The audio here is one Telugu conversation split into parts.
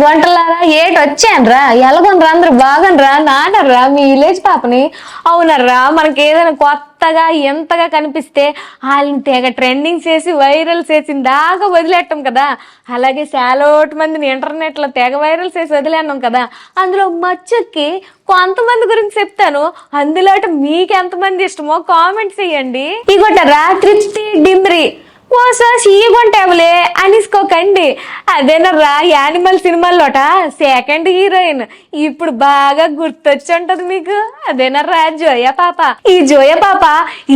గుంటలారా ఏటి వచ్చానరా? ఎలాగొనరా అందరు బాగనరా నానరా మీ విలేజ్ పాపని? అవునర్రా మనకి ఏదైనా కొత్తగా ఎంతగా కనిపిస్తే వాళ్ళని తెగ ట్రెండింగ్ చేసి వైరల్ చేసి దాకా వదిలేటం కదా. అలాగే చాలోటి మందిని ఇంటర్నెట్లో తెగ వైరల్ చేసి వదిలేన్నాం కదా. అందులో మచ్చక్కి కొంతమంది గురించి చెప్తాను. అందులో మీకు ఎంతమంది ఇష్టమో కామెంట్ చేయండి. ఇగోటరా త్రిప్తి డిమ్రి ఓసో సీగుంటావులే అనిసుకోకండి. అదేనరా యానిమల్ సినిమాల్లోట? సెకండ్ హీరోయిన్ ఇప్పుడు బాగా గుర్తొచ్చి ఉంటది మీకు. అదేనరా జోయ పాప ఈ జోయ పాప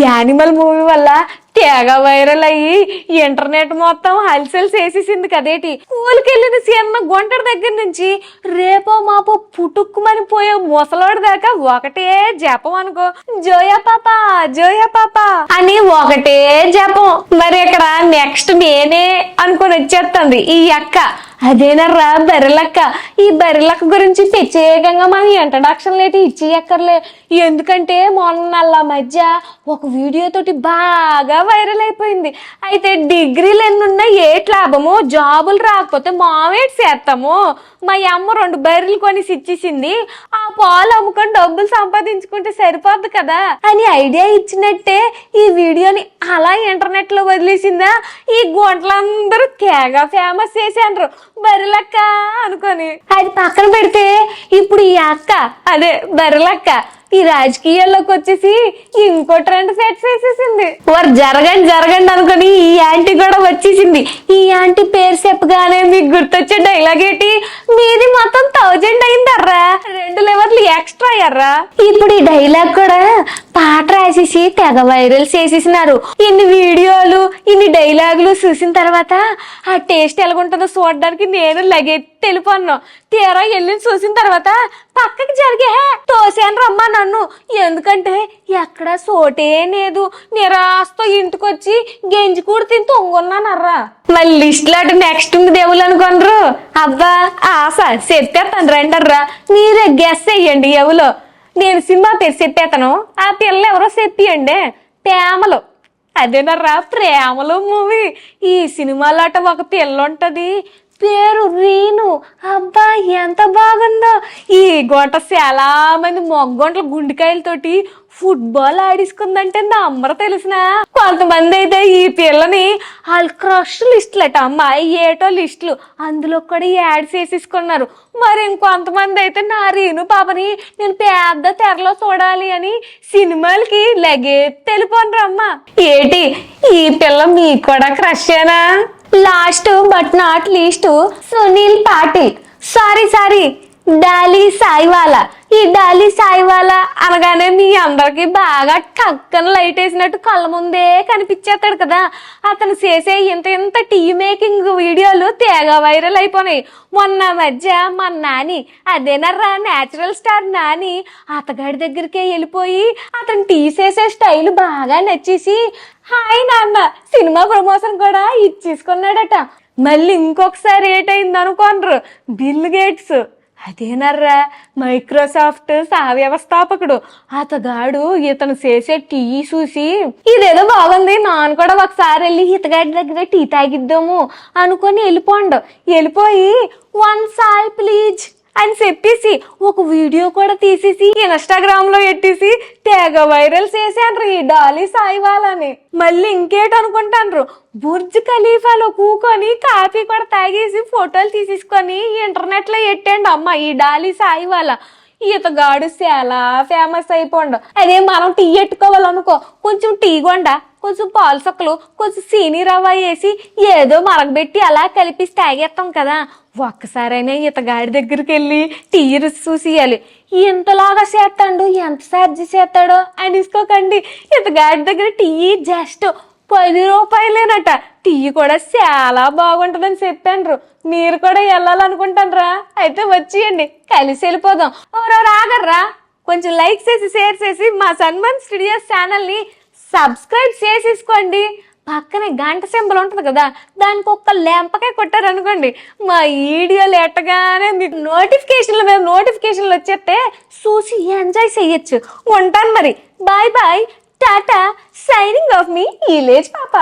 యానిమల్ మూవీ వల్ల తెగ వైరల్ అయ్యి ఇంటర్నెట్ మొత్తం హల్సల్ చేసేసింది కదేటి? స్కూల్కి వెళ్ళిన గుంటడి దగ్గర నుంచి రేపో మాపో పుట్టుక్కుమని పోయే ముసలోడి దాకా ఒకటే జపం అనుకో. జోయా పాప జోయా పాప అని ఒకటే జపం. మరి ఇక్కడ నెక్స్ట్ నేనే అనుకుని వచ్చేస్తుంది ఈ అక్క. అదేనర్రా బర్రెలక్క? ఈ బర్రెలక్క గురించి ప్రత్యేకంగా మనం ఇంట్రడక్షన్ లేటి ఇచ్చేయక్కర్లే. ఎందుకంటే మొన్న మధ్య ఒక వీడియో తోటి బాగా వైరల్ అయిపోయింది. అయితే డిగ్రీలు ఎన్నున్నా ఏట్ లాభము జాబులు రాకపోతే మామేటి చేస్తాము మా అమ్మ రెండు బర్రెలు కొని ఇచ్చేసింది ఆ పాలు అమ్ముకొని డబ్బులు సంపాదించుకుంటే సరిపోద్ది కదా? అని ఐడియా ఇచ్చినట్టే ఈ వీడియోని అలా ఇంటర్నెట్లో వదిలేసిందా? ఈ గుంటలందరూ తెగ ఫేమస్ చేశారు బర్రెలక్క అనుకొని. అది పక్కన పెడితే ఇప్పుడు ఈ అక్క అదే బర్రెలక్క ఈ రాజకీయాల్లోకి వచ్చేసి ఇంకో ట్రెండ్ సెట్ చేసేసింది. వారు జరగండి జరగండి అనుకొని ఈ యాంటీ కూడా వచ్చేసింది. ఈ యాంటీ పేరు చెప్పగానే మీకు గుర్తొచ్చే డైలాగ్ ఏంటి? మీది మొత్తం థౌజండ్ అయిందర్రా. ఎక్స్ట్రా అయ్యారా ఇప్పుడు ఈ డైలాగ్ కూడా పాట రాసేసి తెగ వైరల్ చేసేసినారు. ఇన్ని వీడియోలు ఇన్ని డైలాగులు చూసిన తర్వాత ఆ టేస్ట్ ఎలాగుంటుందో చూడడానికి నేను లగెత్తి వెళ్ళిపోను తీరా వెళ్ళి చూసిన తర్వాత పక్కకి జరిగే తోసాను రమ్మా నన్ను. ఎందుకంటే ఎక్కడ సోటే లేదు. నిరాశతో ఇంటికి వచ్చి గెంజి కూడా తిని తొంగున్నానర్రా. మళ్ళీ లిస్ట్ లాంటి నెక్స్ట్ ఉంది దేవుళ్ళు అనుకోనరు. అబ్బా ఆశ చెప్పేస్తాను రండర్రా. మీరే గెస్ చెయ్యండి ఎవలో. నేను సినిమా పేరు చెప్పేతను ఆ పిల్ల ఎవరో చెప్పియండి. ప్రేమలు. అదేనర్రా ప్రేమలు మూవీ. ఈ సినిమాలో అట ఒక పిల్ల ఉంటది. పేరు రీను. అబ్బా ఎంత బాగుందో. ఈ గోట చాలా మంది మొగ్గొంటల గుండెకాయలతోటి ఫుట్బాల్ ఆడేసుకుందంటే నా అమ్మర తెలిసిన? కొంతమంది అయితే ఈ పిల్లని వాళ్ళ క్రష్ లిస్టులట అమ్మాయి ఏటో లిస్టులు. అందులో కూడా యాడ్ చేసేసుకున్నారు మరి ఇంకొంతమంది అయితే నా రీను పాపని నేను పెద్ద తెరలో చూడాలి అని సినిమాలకి లగే తెలిపోనరు ఏటి ఈ పిల్ల మీకు కూడా క్రష్ ఏనా last but not least Sunil Patil. Sorry sorry Dolly Chaiwala. ఈ డాలీ సాయివాలా అనగానే మీ అందరికి బాగా టక్కన లైట్ వేసినట్టు కళ్ళ ముందే కనిపించేస్తాడు కదా. అతను చేసే ఇంత ఇంత టీ మేకింగ్ వీడియోలు తేగ వైరల్ అయిపోయినాయి. మొన్న మధ్య మా నాని అదేనర్రా న్యాచురల్ స్టార్ నాని అతగాడి దగ్గరికే వెళ్ళిపోయి అతను టీ చేసే స్టైల్ బాగా నచ్చేసి హాయ్ సినిమా ప్రమోషన్ కూడా ఇచ్చేసుకున్నాడట. మళ్ళీ ఇంకొకసారి ఏటైంది అనుకోనరు. Bill Gates. అదేనర్రా మైక్రోసాఫ్ట్ సహ వ్యవస్థాపకుడు. అతగాడు ఇతను చేసే టీ చూసి ఇదేదో బాగుంది నాన్న కూడా ఒకసారి వెళ్ళి ఇతగాడి దగ్గర టీ తాగిద్దాము అనుకొని వెళ్ళిపోండు. వెళ్ళిపోయి వన్ సాయ్ ప్లీజ్. అని చెప్పేసి ఒక వీడియో కూడా తీసేసి ఇన్స్టాగ్రామ్లో ఎట్టేసి తెగ వైరల్ చేశాన్రు ఈ డాలీ సాయి వాళ్ళని. మళ్ళీ ఇంకేట అనుకుంటాన్రు బుర్జ్ ఖలీఫాలో కూకొని కాఫీ కూడా తాగేసి ఫోటోలు తీసేసుకొని ఇంటర్నెట్లో ఎట్టండి అమ్మ ఈ డాలీ సాయి వాళ్ళ. ఈతగాడు చాలా ఫేమస్ అయిపోండు. అదే మనం టీ ఎట్టుకోవాలనుకో కొంచెం టీ కొండ. కొంచెం పాలసొక్కలు కొంచెం సీని రవ్వ వేసి ఏదో మరగబెట్టి అలా కలిపి తాగేస్తాం కదా. ఒక్కసారైనా ఇతగాడి దగ్గరికి వెళ్ళి టీ రుచి చూసియాలి ఇంతలాగా చేస్తాడు ఎంత ఛార్జ్ చేస్తాడో అనేసుకోకండి. ఇతగాడి దగ్గర టీ జస్ట్ పది రూపాయలేనట. టీ కూడా చాలా బాగుంటుందని చెప్పాను మీరు కూడా వెళ్ళాలనుకుంటానరా. అయితే వచ్చేయండి కలిసి వెళ్ళిపోదాం. ఎవరో రాగర్రా కొంచెం లైక్ చేసి షేర్ చేసి మా సన్మన్ స్టూడియోస్ ఛానల్ని సబ్స్క్రైబ్ చేసేసుకోండి. పక్కనే గంట సింబల్ ఉంటుంది కదా దానికి ఒక్క లెంపకాయ కొట్టారనుకోండి మా వీడియోలు ఎట్టగానే మీకు నోటిఫికేషన్లు మీద నోటిఫికేషన్లు వచ్చేస్తే చూసి ఎంజాయ్ చేయొచ్చు. ఉంటాను మరి. Bye bye. Tata signing off మీ విలేజ్ పాప.